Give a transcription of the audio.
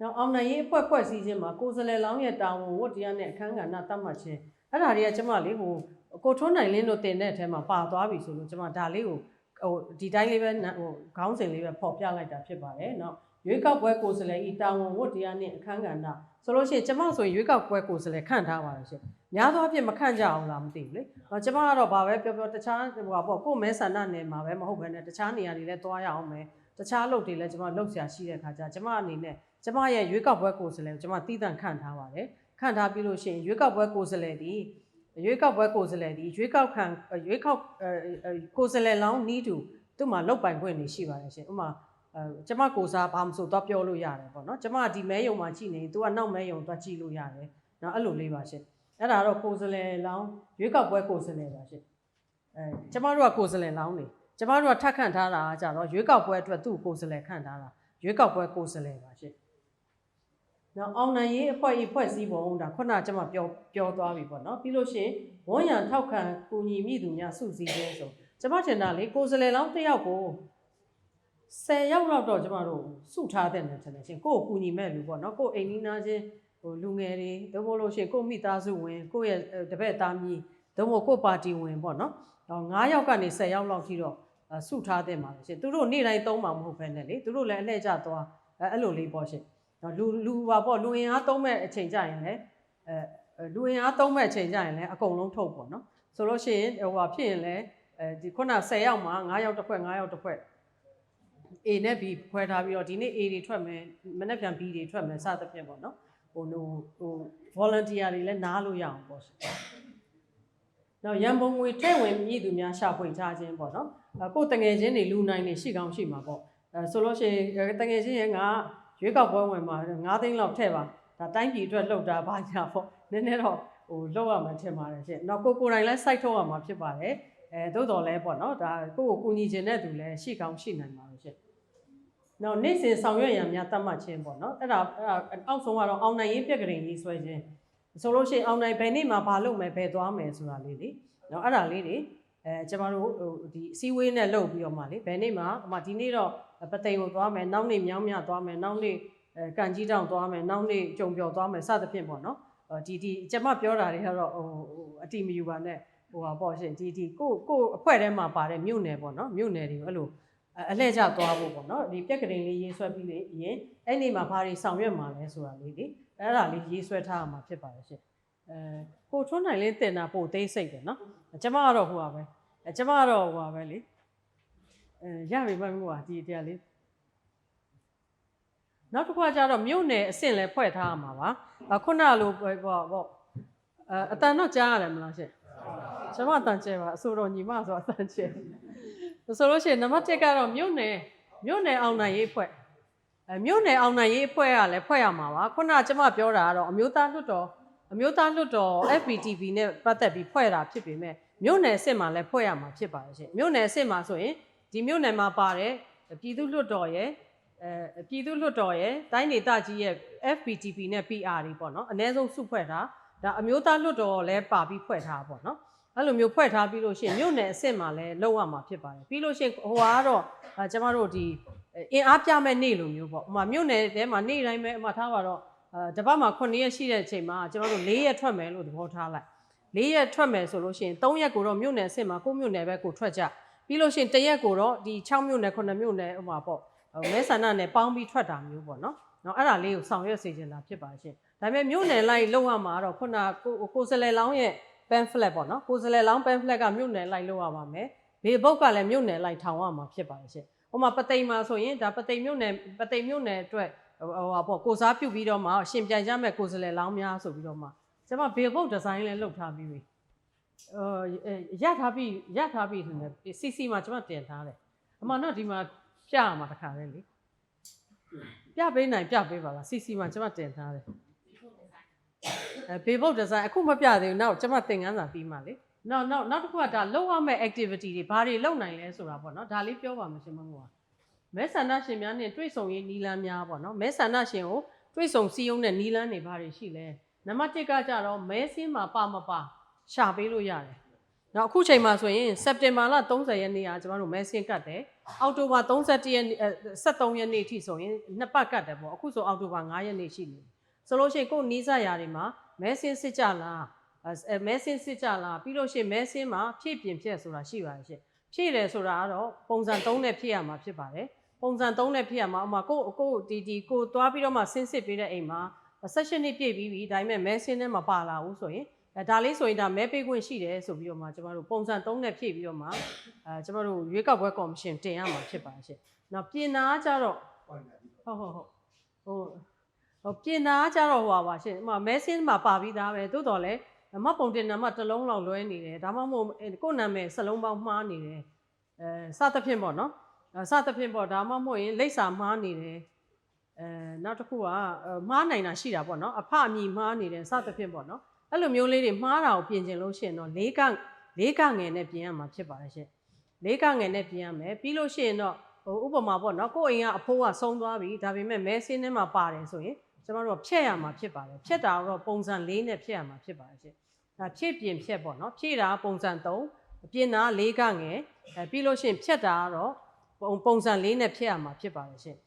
နော်အောင်နိုင်ရေးအဖွဲ့ဖွဲ့စည်းခြင်းမှာကိုယ်စားလှယ်လောင်းရဲ့တာဝန်ဝတ်တရားနဲ့အခမ်းကဏ္ဍသတ်မှတ်ခြင်းအဲ့ဒါတွေကကျမလေးဟိုကိုထွန်းနိုင်လင်းတို့တင်တဲ့အထဲမှာပါသွားပြီဆိုလို့ကျမဒါလေးကိုဟိုဒီတိုင်းလေးပဲဟိုခေါင်းစဉ်လေးပဲပေါ်ပြလိုက်တာဖြစ်ပါတယ်နော်ရွေးကောက်ပွဲကိုယ်စားလှယ်ဤတာဝန်ဝတ်တရားနဲ့အခမ်းကဏ္ဍဆိုလို့ရှိရင်ကျမဆိုရင်ရွေးကောက်ပွဲကိုယ်စားလှယ်ခန့်ထားပါတယ်ရှင်များသောအားဖြင့်မခန့်ကြအောင်လားမသိဘူးလေ။ကျမကတော့ဗာပဲပြောပြောတခြားဟိုပေါ့ကိုမဲဆန္ဒနယ်မှာပဲမဟုတ်ဘဲနဲ့တခြားနေရာတွေလည်းသွားရအောင်မယ်။ တခြားလုပ်တွေလည်းကျမလုပ်ဆရာရှိတဲ့ခါကျကျမအနေနဲ့ကျမရဲ့ရွေးကောက်ပွဲကိုယ်စားလှယ်ကိုကျမတည်တံ့ခန့်ထားပါတယ်ခန့်ထားပြီးလို့ရှိရင်ရွေးကောက်ပွဲကိုယ်စားလှယ်ဒီရွေးကောက်ပွဲကိုယ်စားလှယ်ဒီရွေးကောက်ခံရွေးကောက်အဲကိုယ်စားလှယ်လောင်းနီးတူသူ့မှာလောက်ပိုင်ခွင့်နေရှိပါတယ်ရှင်ဥပမာအဲကျမကိုစားဘာမှမဆိုတော့ပြောလို့ရတယ်ပေါ့နော်ကျမဒီမဲယုံမှာကြည့်နေသူကနောက်မဲယုံသွားကြည့်လို့ရတယ်နော်အဲ့လိုလေးပါရှင်အဲ့ဒါတော့ကိုယ်စားလှယ်လောင်းရွေးကောက်ပွဲကိုယ်စားလှယ်ပါရှင်အဲကျမတို့ကကိုယ်စားလှယ်လောင်းနေ ကျမတို့ကထပ်ခန့်ထားတာကကြတော့ရွေးကောက်ပွဲအတွက်သူ့ကိုယ်စားလှယ်ခန့်ထားတာရွေးကောက်ပွဲကိုယ်စားလှယ်ပါရှင်နော်အောင်နိုင်ရေးအဖွဲ့ဤဖွဲ့စည်းပုံဒါခုနကကျွန်မပြောပြောသွားပြီပေါ့နော်ပြီးလို့ရှိရင်ဝန်ရံထောက်ခံကူညီမိသူများစုစည်းခြင်းဆိုကျွန်မထင်တာလေကိုယ်စလဲလောင်းတစ်ယောက်ကို10ယောက်လောက်တော့ကျွန်မတို့စုထားတဲ့နယ်ထင်တယ်ရှင်ကိုယ့်ကိုကူညီမဲ့လူပေါ့နော်ကိုယ့်အိမ်နီးနားချင်းဟိုလူငယ်တွေသို့မဟုတ်လို့ရှိရင်ကိုယ့်မိသားစုဝင်ကိုယ့်ရဲ့တပည့်သားမီးသို့မဟုတ်ကိုယ့်ပါတီဝင်ပေါ့နော်တော့9ယောက်ကနေ10ယောက်လောက်ထိတော့ စုထားတဲ့မှာရှင်သူတို့နေ့တိုင်းသုံးမှာမဟုတ်ဘဲနဲ့လေသူတို့လည်းအလှည့်ကျသွားအဲ့လိုလေးပေါ့ရှင်နော်လူလူပါပေါ့လူရင်အားသုံးမဲ့အချိန်ကြရင်လည်းအဲလူရင်အားသုံးမဲ့အချိန်ကြရင်လည်းအကုန်လုံးထုတ်ပေါ့နော်ဆိုလို့ရှိရင်ဟိုဟာဖြစ်ရင်လည်းအဲဒီခုန10ယောက်မှာ9ယောက်တစ်ခွက်9ယောက်တစ်ခွက် A နဲ့ B ခွဲထားပြီးတော့ဒီနေ့ A တွေထွက်မယ်မနေ့ပြန် B တွေထွက်မယ်စသဖြင့်ပေါ့နော်ဟိုဟိုဟို volunteer တွေလည်းနားလို့ရအောင်ပေါ့ နောက်ရန်ပုံငွေထည့်ဝင်မြည်သူများရှာဖွေထားခြင်းပေါ့နော်အဲကိုယ်တငယ်ချင်းတွေလူနိုင်နေရှိကောင်းရှိမှာပေါ့အဲဆိုလို့ရှိရင်တငယ်ချင်းရဲ့ငါရွေးကောက်ပွဲဝင်မှာ9သိန်းလောက်ထည့်ပါဒါတိုင်းပြည်အတွက်လှုပ်တာဘာညာပေါ့နည်းနည်းတော့ဟိုလှုပ်ရမှာထင်ပါတယ်ရှင်။နောက်ကိုကိုယ်တိုင်လည်းစိုက်ထုတ်ရမှာဖြစ်ပါတယ်။အဲသို့တော်လည်းပေါ့နော်ဒါကိုကိုကူညီခြင်းတဲ့သူလည်းရှိကောင်းရှိနိုင်ပါလို့ရှင်။နောက်နေ့စဉ်ဆောင်ရွက်ရန်များတတ်မှတ်ခြင်းပေါ့နော်အဲ့ဒါအဲ့ဒါအောက်ဆုံးကတော့အောင်နိုင်ရေးပြက်ကလေးရေးဆွဲခြင်း ဆိုလို့ရှိရင်အောင်နိုင်ဘယ်နေ့မှာဘာလုပ်မယ်ဘယ်သွားမယ်ဆိုတာလေးလေ။နော်အဲ့ဒါလေးတွေအဲကျမတို့ဟိုဒီအစည်းအဝေးနဲ့လုပ်ပြီးတော့မှလေဘယ်နေ့မှာအမဒီနေ့တော့ပသိမ်ကိုသွားမယ်နောက်နေ့မြောင်းမြသွားမယ်နောက်နေ့အဲကန်ကြီးတောင်သွားမယ်နောက်နေ့ကြုံပြော်သွားမယ်စသဖြင့်ပေါ့နော်ဒီဒီကျမပြောတာတွေကတော့ဟိုအတိမယူပါနဲ့ဟိုပါပေါ့ရှင်ဒီဒီကိုကိုအဖွဲ့ထဲမှာပါတဲ့မြို့နယ်ပေါ့နော်မြို့နယ်တွေအဲ့လို အလှည့်ကျသွားဖို့ပေါ့နော်ဒီပြက်ကလေးလေးရေးဆွဲပြီးလေရင်အဲ့ဒီမှာဘာတွေဆောင်ရွက်မှာလဲဆိုတာလေးလေအဲ့ဒါလေးရေးဆွဲထားရမှာဖြစ်ပါတယ်ရှင်အဲကိုထွန်းနိုင်လင်းတင်တာပို့သေးစိတ်တယ်နော်ကျမကတော့ဟိုပါပဲအဲကျမကတော့ဟိုပါပဲလေအဲရပြီမမကဒီတရားလေးနောက်တစ်ခါကျတော့မြို့နယ်အဆင့်လဲဖွဲ့ထားရမှာပါအခုနလိုပေါ့ပေါ့အဲအတန်တော့ကြားရတယ်မလားရှင်ကျမအတန်ကျဲပါအဆိုတော်ညီမဆိုအတန်ကျဲ ဆိုလို့ရှိရင်နံပါတ်1ကတော့မြို့နယ်မြို့နယ်အောင်နိုင်ရေးဖွဲ့အဲမြို့နယ်အောင်နိုင်ရေးအဖွဲ့ကလည်းဖွဲ့ရမှာပါခုနကကျမပြောတာကတော့အမျိုးသားလွှတ်တော်အမျိုးသားလွှတ်တော် FPTV နဲ့ပတ်သက်ပြီးဖွဲ့တာဖြစ်ပေမဲ့မြို့နယ်အဆင့်မှာလည်းဖွဲ့ရမှာဖြစ်ပါတယ်ရှင်မြို့နယ်အဆင့်မှာဆိုရင်ဒီမြို့နယ်မှာပါတယ်ပြည်သူ့လွှတ်တော်ရဲ့အဲပြည်သူ့လွှတ်တော်ရဲ့တိုင်းဒေသကြီးရဲ့ FPTV နဲ့ PR တွေပေါ့နော်အ ਨੇ ဆုံးစုဖွဲ့တာဒါအမျိုးသားလွှတ်တော်လည်းပါပြီးဖွဲ့ထားပေါ့နော် အဲ့လိုမျိုးဖွဲ့ထားပြီးလို့ရှိရင်မြို့နယ်အဆင့်မှာလည်းလောက်ရမှာဖြစ်ပါတယ်ပြီးလို့ရှိရင်ဟိုကတော့ကျမတို့ဒီအင်အားပြမဲ့နေ့လိုမျိုးပေါ့ဥမာမြို့နယ်ထဲမှာနေ့တိုင်းပဲအမှထားပါတော့အဲတပတ်မှာ9ရက်ရှိတဲ့အချိန်မှာကျွန်တော်တို့4ရက်ထွက်မယ်လို့သဘောထားလိုက်၄ရက်ထွက်မယ်ဆိုလို့ရှိရင်၃ရက်ကိုတော့မြို့နယ်အဆင့်မှာကိုမြို့နယ်ပဲကိုထွက်ကြပြီးလို့ရှိရင်၁ရက်ကိုတော့ဒီ6မြို့နယ်9မြို့နယ်ဥမာပေါ့မဲဆန္ဒနယ်ပေါင်းပြီးထွက်တာမျိုးပေါ့နော်။နော်အဲ့ဒါလေးကိုဆောင်ရွက်စေချင်တာဖြစ်ပါရှင်။ဒါပေမဲ့မြို့နယ်လိုက်လောက်ရမှာတော့ခုနကိုကိုစလဲလောင်းရဲ့ pamphlet ပေါ့နော်။ကိုစလဲလောင်း pamphlet ကမြို့နယ်လိုက်လောက်ရပါမယ်။ဘေဘုတ်ကလည်းမြို့နယ်လိုက်ထောင်ရမှာဖြစ်ပါရှင်။ဟိုမှာပသိမ်မှာဆိုရင်ဒါပသိမ်မြို့နယ်ပသိမ်မြို့နယ်အတွက်ဟိုဟာပေါ့ကိုစားပြုတ်ပြီးတော့မှရှင်ပြန်ကြမဲ့ကိုစလဲလောင်းများဆိုပြီးတော့မှကျွန်မဘေဘုတ်ဒီဇိုင်းလည်းလုပ်ထားပြီးပြီ။အော်ရထားပြီးရထားပြီးတယ် CC မှာကျွန်မတင်ထားတယ်။အမှန်တော့ဒီမှာပြရမှာတခါလေလေပြပေးနိုင်ပြပေးပါလား CC မှာကျွန်မတင်ထားတယ်အဲ ဘေဘုတ်ဒီဇိုင်းအခုမပြသေးဘူးနောက်ကျွန်မသင်ခန်းစာပြီးမှလေနောက်နောက်နောက်တစ်ခုကဒါလုပ်ရမယ့် activity တွေဘာတွေလုပ်နိုင်လဲဆိုတာပေါ့နော်ဒါလေးပြောပါမရှင်မငိုကမဲဆန္ဒရှင်များနဲ့တွေ့ဆုံရေးနီလန်းများပေါ့နော်မဲဆန္ဒရှင်ကိုတွေ့ဆုံစည်းရုံးတဲ့နီလန်းတွေဘာတွေရှိလဲနံပါတ်1ကကြတော့မဲစင်းမှာပါမပါရှာပေးလို့ရတယ်နောက်အခုချိန်မှာဆိုရင်စက်တင်ဘာလ30ရက်နေ့ကကျွန်တော်တို့မဲဆင်းကတ်တယ်အောက်တိုဘာ31ရက်နေ့အဲ73ရက်နေ့အထိဆိုရင်နှစ်ပတ်ကတ်တယ်ပေါ့အခုဆိုအောက်တိုဘာ9ရက်နေ့ရှိနေပြီဆိုလို့ရှိရင်ကိုယ်နီးစပ်ရာတွေမှာ မဲဆင်းစစ်ကြလားအဲမဲဆင်းစစ်ကြလားပြီးလို့ရှိရင်မဲဆင်းမှာဖြည့်ပြင်ဖြည့်ဆိုတာရှိပါတယ်ရှင်ဖြည့်တယ်ဆိုတာကတော့ပုံစံ3နဲ့ဖြည့်ရမှာဖြစ်ပါတယ်ပုံစံ3နဲ့ဖြည့်ရမှာဥပမာကိုကိုဒီဒီကိုသွားပြီးတော့မှဆင်းစစ်ပေးတဲ့အိမ်မှာ16နှစ်ပြည့်ပြီးပြီဒါပေမဲ့မဲဆင်းထဲမှာပါလာဘူးဆိုရင်အဲဒါလေးဆိုရင်ဒါမဲပေးခွင့်ရှိတယ်ဆိုပြီးတော့မှကျမတို့ပုံစံ3နဲ့ဖြည့်ပြီးတော့မှအဲကျမတို့ရွေးကောက်ပွဲကော်မရှင်တင်ရမှာဖြစ်ပါရှင့်။နောက်ပြင်နာကကြတော့ဟုတ်ဟုတ်ဟုတ်ဟို ဟိုပြင်နာကကြတော့ဟိုပါပါရှင့်။ဥပမာမဲဆင်းမှာပါပြီးသားပဲသို့တော်လည်းမတ်ပုံတင်နံပါတ်တစ်လုံးလောက်လွဲနေတယ်ဒါမှမဟုတ်ကိုယ့်နာမည်စလုံးပေါင်းမှားနေတယ်အဲစသဖြင့်ပေါ့နော်အဲစသဖြင့်ပေါ့ဒါမှမဟုတ်ရင်လိပ်စာမှားနေတယ်အဲနောက်တစ်ခုကအဲမှားနိုင်တာရှိတာပေါ့နော်အဖအမည်မှားနေတယ်စသဖြင့်ပေါ့နော်အဲ့လိုမျိုးလေးတွေမှားတာကိုပြင်ကျင်လို့ရှိရင်တော့လေးကလေးကငယ်နဲ့ပြင်ရမှာဖြစ်ပါတယ်ရှင်လေးကငယ်နဲ့ပြင်ရမယ်ပြီးလို့ရှိရင်တော့ဟိုဥပမာပေါ့နော်ကိုယ့်အိမ်ကအဖိုးကဆုံးသွားပြီဒါပေမဲ့မဲဆင်းထဲမှာပါတယ်ဆိုရင် ကျွန်တော်တို့ဖြည့်ရမှာဖြစ်ပါတယ်ဖြည့်တာတော့ပုံစံ၄နဲ့ဖြည့်ရမှာဖြစ်ပါတယ်ရှင်ဒါဖြည့်ပြင်ဖြည့်ပေါ့နော်ဖြည့်တာပုံစံ၃ပြင်တာလေးကငယ်အဲပြီးလို့ရှိရင်ဖြည့်တာကတော့ပုံပုံစံ၄နဲ့ဖြည့်ရမှာဖြစ်ပါတယ်ရှင်